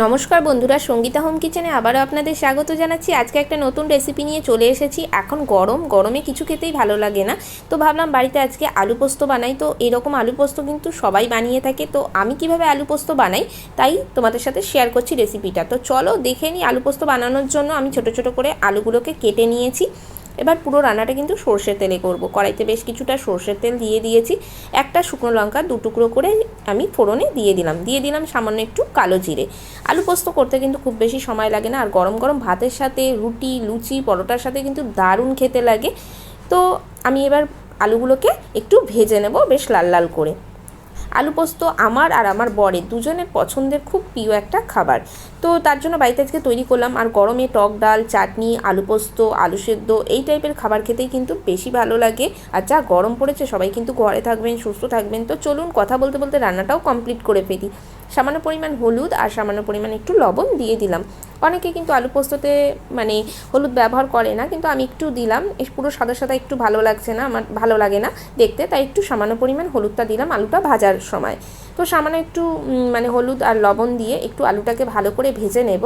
নমস্কার বন্ধুরা, সঙ্গীতা হোম কিচেনে আবারও আপনাদের স্বাগত জানাচ্ছি। আজকে একটা নতুন রেসিপি নিয়ে চলে এসেছি। এখন গরম, গরমে কিছু খেতেই ভালো লাগে না। তো ভাবলাম বাড়িতে আজকে আলু পোস্ত বানাই। তো এরকম আলু পোস্ত কিন্তু সবাই বানিয়ে থাকে। তো আমি কীভাবে আলু পোস্ত বানাই, তাই তোমাদের সাথে শেয়ার করছি রেসিপিটা তো চলো দেখে নিই আলু পোস্ত বানানোর জন্য আমি ছোট ছোট করে আলুগুলোকে কেটে নিয়েছি। এবার পুরো রান্নাটা কিন্তু সর্ষের তেলে করব। কড়াইতে বেশ কিছুটা সর্ষের তেল দিয়ে দিয়েছি। একটা শুকনো লঙ্কা দু টুকরো করে আমি ফোড়নে দিয়ে দিলাম। দিয়ে দিলাম সামান্য একটু কালো জিরে। আলু পোস্ত করতে কিন্তু খুব বেশি সময় লাগে না। আর গরম গরম ভাতের সাথে রুটি, লুচি, পরোটার সাথে কিন্তু দারুণ খেতে লাগে। তো আমি এবার আলুগুলোকে একটু ভেজে নেব বেশ লাল লাল করে। আলু পোস্ত আমার আর আমার বরের দুজনের পছন্দের খুব প্রিয় একটা খাবার। তো তার জন্য বাড়িতে আজকে তৈরি করলাম আর গরমে টক ডাল, চাটনি, আলু পোস্ত, আলু সেদ্ধ এই টাইপের খাবার খেতেই কিন্তু বেশি ভালো লাগে। আর যা গরম পড়েছে সবাই কিন্তু ঘরে থাকবেন, সুস্থ থাকবেন। তো চলুন কথা বলতে বলতে রান্নাটাও কমপ্লিট করে ফেলি। সামান্য পরিমাণ হলুদ আর সামান্য পরিমাণ একটু লবণ দিয়ে দিলাম। অনেকে কিন্তু আলু পোস্ততে মানে হলুদ ব্যবহার করে না, কিন্তু আমি একটু দিলাম। পুরো সাদা সাদা একটু ভালো লাগছে না, আমার ভালো লাগে না দেখতে, তাই একটু সামান্য পরিমাণ হলুদটা দিলাম আলুটা ভাজার সময়। তো সামান্য একটু মানে হলুদ আর লবণ দিয়ে একটু আলুটাকে ভালো করে ভেজে নেব।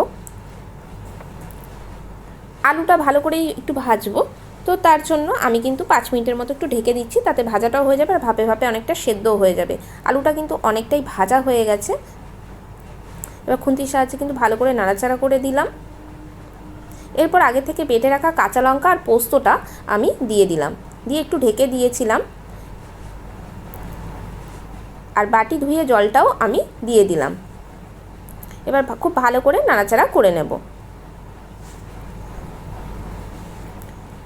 আলুটা ভালো করেই একটু ভাজবো। তো তার জন্য আমি কিন্তু পাঁচ মিনিটের মতো একটু ঢেকে দিচ্ছি, তাতে ভাজাটাও হয়ে যাবে আর ভাপে ভাপে অনেকটা সেদ্ধও হয়ে যাবে। আলুটা কিন্তু অনেকটাই ভাজা হয়ে গেছে। এবার খুন্তির সাহায্যে কিন্তু ভালো করে নাড়াচাড়া করে দিলাম। এরপর আগে থেকে বেটে রাখা কাঁচা লঙ্কা আর পোস্তটা আমি দিয়ে দিলাম। দিয়ে একটু ঢেকে দিয়েছিলাম। আর বাটি ধুয়ে জলটাও আমি দিয়ে দিলাম। এবার খুব ভালো করে নাড়াচাড়া করে নেব।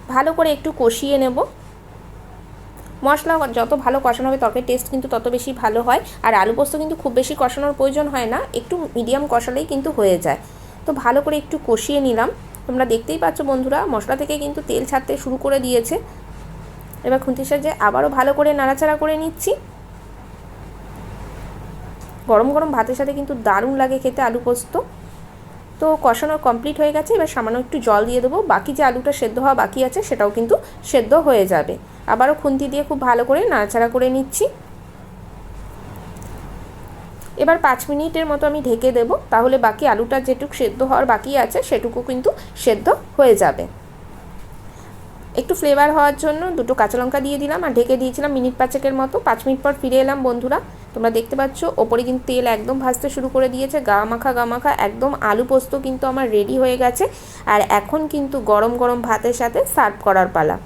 ভালো করে একটু কষিয়ে নেব। মশলা যত ভালো কষানো হবে, তরকারির টেস্ট কিন্তু তত বেশি ভালো হয়। আর আলু পোস্ত কিন্তু খুব বেশি কষানোর প্রয়োজন হয় না, একটু মিডিয়াম কষালেই কিন্তু হয়ে যায়। তো ভালো করে একটু কষিয়ে নিলাম। তোমরা দেখতেই পাচ্ছ বন্ধুরা, মশলা থেকে কিন্তু তেল ছাড়তে শুরু করে দিয়েছে। এবার খুন্তির সাহায্যে আবারও ভালো করে নাড়াচাড়া করে নিচ্ছি। গরম গরম ভাতের সাথে কিন্তু দারুণ লাগে খেতে আলু পোস্ত। তো কষানো কমপ্লিট হয়ে গেছে। এবার সামান্য একটু জল দিয়ে দেবো। বাকি যে আলুটা সেদ্ধ হওয়া বাকি আছে, সেটাও কিন্তু সেদ্ধ হয়ে যাবে। আবারও খুন্তি দিয়ে খুব ভালো করে নাড়াচাড়া করে নিচ্ছি। এবার পাঁচ মিনিটের মতো আমি ঢেকে দেবো। তাহলে বাকি আলুটা যেটুকু সেদ্ধ হওয়ার বাকি আছে, সেটুকু কিন্তু সেদ্ধ হয়ে যাবে। একটু ফ্লেভার হওয়ার জন্য দুটো কাঁচা লঙ্কা দিয়ে দিলাম আর ঢেকে দিয়েছিলাম মিনিট পাঁচেকের মতো। পাঁচ মিনিট পর ফিরে এলাম বন্ধুরা। তোমরা দেখতে পাচ্ছ, ওপরে কিন্তু তেল একদম ভাজতে শুরু করে দিয়েছে, গা মাখা গা মাখা, একদম আলু পোস্ত কিন্তু আমার রেডি হয়ে গেছে। আর এখন কিন্তু গরম গরম ভাতের সাথে সার্ভ করার পালা।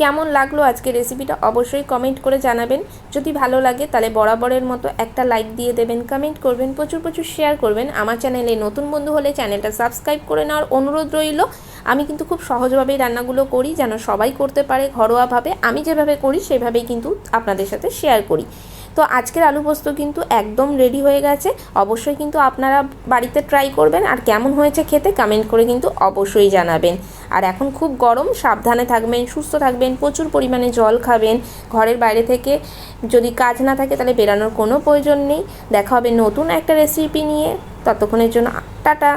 কেমন লাগল আজকে রেসিপিটা অবশ্যই কমেন্ট করে জানাবেন। যদি ভালো লাগে তাহলে বরাবরের মতো একটা লাইক দিয়ে দেবেন কমেন্ট করবেন, প্রচুর প্রচুর শেয়ার করবেন। আমার চ্যানেলে নতুন বন্ধু হলে চ্যানেলটা সাবস্ক্রাইব করে নেওয়ার অনুরোধ রইল। আমি কিন্তু খুব সহজভাবেই রান্নাগুলো করি, যেন সবাই করতে পারে ঘরোয়াভাবে। আমি যেভাবে করি, সেভাবেই কিন্তু আপনাদের সাথে শেয়ার করি। তো আজকের আলু পোস্ত কিন্তু একদম রেডি হয়ে গেছে। অবশ্যই কিন্তু আপনারা বাড়িতে ট্রাই করবেন আর কেমন হয়েছে খেতে কমেন্ট করে কিন্তু অবশ্যই জানাবেন। আর এখন খুব গরম, সাবধানে থাকবেন, সুস্থ থাকবেন, প্রচুর পরিমাণে জল খাবেন। ঘরের বাইরে থেকে যদি কাজ না থাকে তাহলে বেরানোর কোনো প্রয়োজন নেই। দেখা হবে নতুন একটা রেসিপি নিয়ে। ততক্ষণের জন্য টাটা।